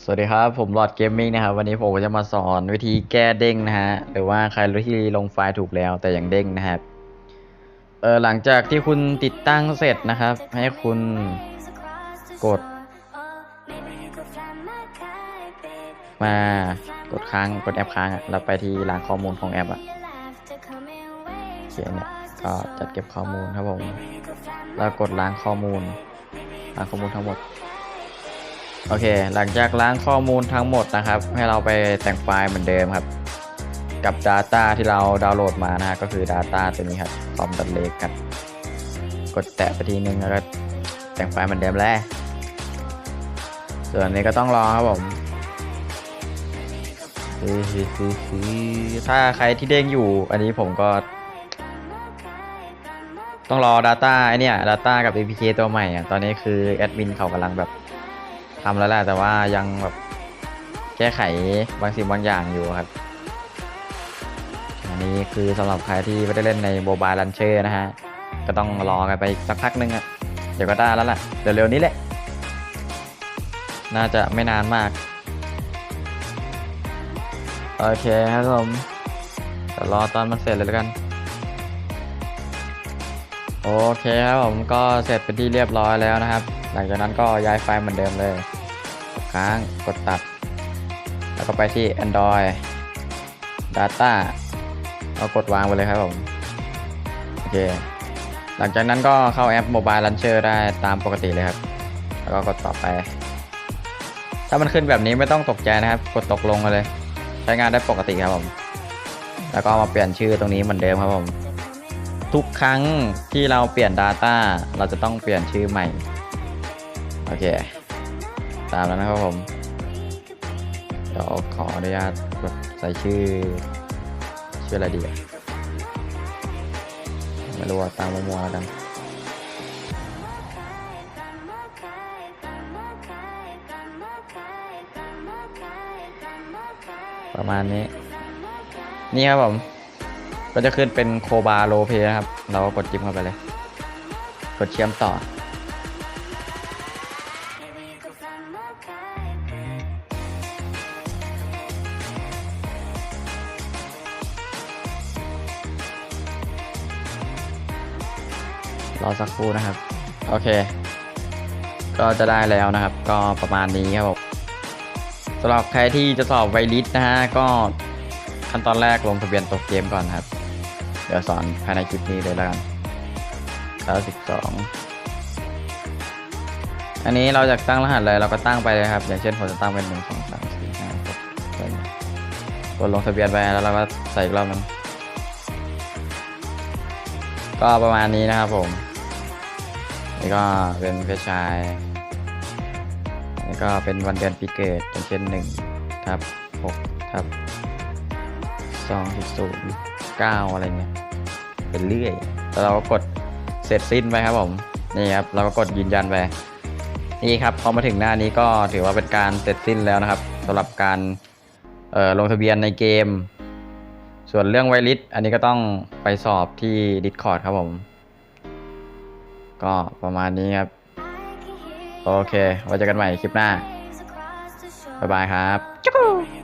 สวัสดีครับ ผมหลอดเกมมิ่งนะครับ วันนี้ผมจะมาสอนวิธีแก้เด้งนะฮะ หรือว่าใครรู้ที่ลงไฟล์ถูกแล้วแต่ยังเด้งนะครับ เออหลังจากที่คุณติดตั้งเสร็จนะครับ ให้คุณกด มากดค้างกดแอปค้างอะแล้วไปที่ล้างข้อมูลของแอปอะเขียนเนี่ยก็จัดเก็บข้อมูลครับผม แล้วกดล้างข้อมูลล้างข้อมูลทั้งหมด โอเค หลังจากล้างข้อมูลทั้งหมดนะครับ ให้เราไปแต่งไฟล์เหมือนเดิมครับ กับ Data ที่เราดาวน์โหลดมานะฮะก็คือ Data ตัวนี้ครับ com.lake ครับกดแตะไปทีนึงแล้วก็แต่งไฟล์เหมือนเดิมแล้วส่วนนนี้ก็ต้องรอครับผมถ้าใครที่เด้งอยู่ อันนี้ผมก็ ต้องรอ Data ไอเนี่ย Data กับ APK ตัวใหม่อะตอนนี้คือแอดมินเขากำลังแบบ ทำแล้วแหละแต่ว่ายังแบบแก้ไขบางสิ่งบางอย่างอยู่ครับ อันนี้คือสำหรับใครที่ไม่ได้เล่นในโมบายลันเชอร์นะฮะ ก็ต้องรอกันไปสักพักนึงอะเดี๋ยวก็ได้แล้วแหละเร็วๆนี้แหละ น่าจะไม่นานมาก โอเคครับผมเดี๋ยวรอตอนมันเสร็จเลยแล้วกัน โอเคครับผมก็เสร็จเป็นที่เรียบร้อยแล้วนะครับ หลังจากนั้นก็ย้ายไฟล์เหมือนเดิมเลยค้างกดตัด แล้วก็ไปที่ Android Data เอากดวางไปเลยครับผมโอเค หลังจากนั้นก็เข้าแอป Mobile Launcher ได้ตามปกติเลยครับ แล้วก็กดต่อไป ถ้ามันขึ้นแบบนี้ไม่ต้องตกใจนะครับ กดตกลงเลย ใช้งานได้ปกติครับผม แล้วก็มาเปลี่ยนชื่อตรงนี้เหมือนเดิมครับผม ทุกครั้งที่เราเปลี่ยน Data เราจะต้องเปลี่ยนชื่อใหม่ โอเค ตามแล้วนะครับผม เดี๋ยวขออนุญาตกดใส่ชื่อ ชื่ออะไรดีไม่รู้ว่าตามมัวๆแล้วกันประมาณนี้ นี่ครับผม ก็จะขึ้นเป็นโคบาโลเพนะครับ เราก็กดจิ้มเข้าไปเลย กดเชื่อมต่อ รอสักครู่นะครับ โอเค ก็จะได้แล้วนะครับ ก็ประมาณนี้ครับผมสำหรับใครที่จะสอบไวลิสนะฮะก็ขั้นตอนแรกลงทะเบียนตกเกมก่อนครับ เดี๋ยวสอนภายในคลิปนี้เลยแล้วกัน92อันนี้เราอยากตั้งรหัสอะไรเราก็ตั้งไปเลยครับ อย่างเช่นผมจะตั้งเป็น1 2 3 4 5 6กดลงทะเบียนไปแล้วเราก็ใส่อีกรอบนึงก็ประมาณนี้นะครับผมนี่ก็เป็นเพศชายนี่ก็เป็นวันเดือนปีเกิดอย่างเช่นหนึ่งทับหกทับสองสิบศูนย์ เก้าอะไรเงี้ยเป็นเรื่อยแล้วเราก็กดเสร็จสิ้นไปครับผมนี่ครับเราก็กดยืนยันไปนี่ครับพอมาถึงหน้านี้ก็ถือว่าเป็นการเสร็จสิ้นแล้วนะครับสำหรับการลงทะเบียนในเกม ส่วนเรื่องไวลิสอันนี้ก็ต้องไปสอบที่ Discord ครับผม ก็ประมาณนี้ครับ โอเค ไว้เจอกันใหม่คลิปหน้า บ๊ายบายครับ